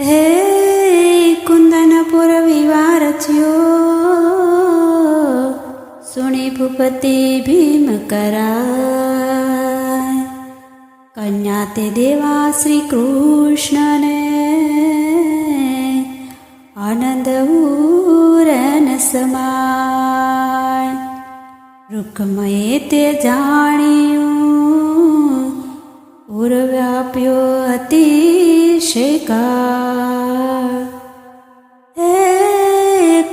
હે કુંદનપુર વિવાર થયો સુણી ભૂપતિ ભીમ કરાય. કન્યા તે દેવા શ્રી કૃષ્ણને, આનંદ ઉરન સમાય. રૂકમયે તે જાણ્યું ઉર વ્યાપ્યો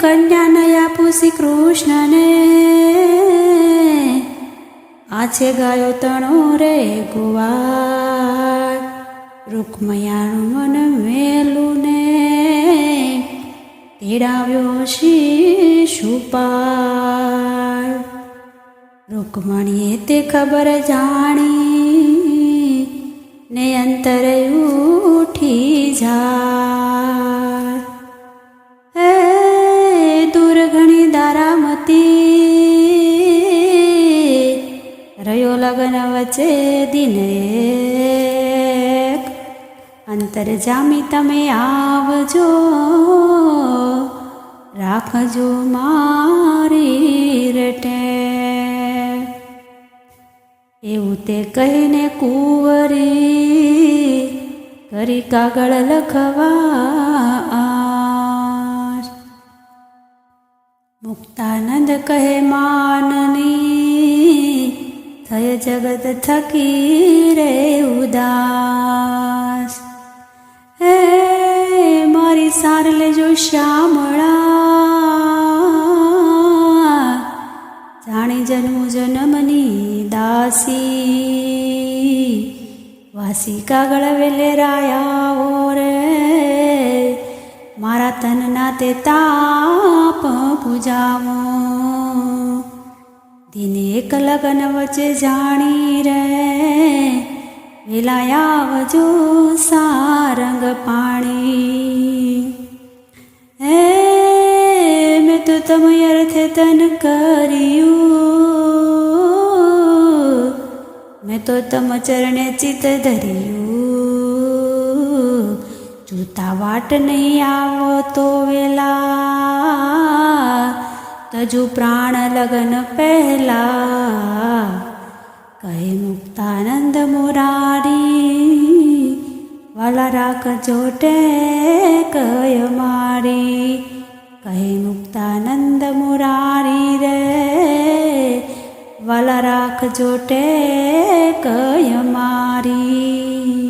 કન્યા નયા પૂસી કૃષ્ણને આછે ગાયો તણો રે ગુવાર રૂકમયાનું મન મેલું ને તેડાવ્યો શિશુપાળ રૂકમણીએ તે ખબર જાણી ને અંતરે ઉઠી જા લગન વચ્ચે દિને અંતર જામી તમે આવજો, રાખજો મારી રટે એવું તે કહીને કુંવરી કરી કાગળ લખવા. મુક્તાનંદ કહે, માનની થય જગત થકી રે ઉદાસ હે મારી સાર લેજો શ્યામળા જાણી જન્મ જન્મની દાસી વાસી કાગળ વેલે રાયાઓ રે મારા તનના તે તાપ પૂજાવો દિને એક લગન વચ્ચે જાણી રે. વેલાયા આવજો સારંગ પાણી. હે, મેં તો તમે અર્થે તન કર્યું. મેં તો તમ ચરણે ચિત ધર્યું. જૂતા વાટ નહીં આવો તો વેલા. તજુ પ્રાણ લગન પહેલા કહે મુક્તાનંદ મુરારી, વાલા રાખજો કય મારી. કહે મુક્તાનંદ મુરારી રે, વાલા રાખજો કય મારી.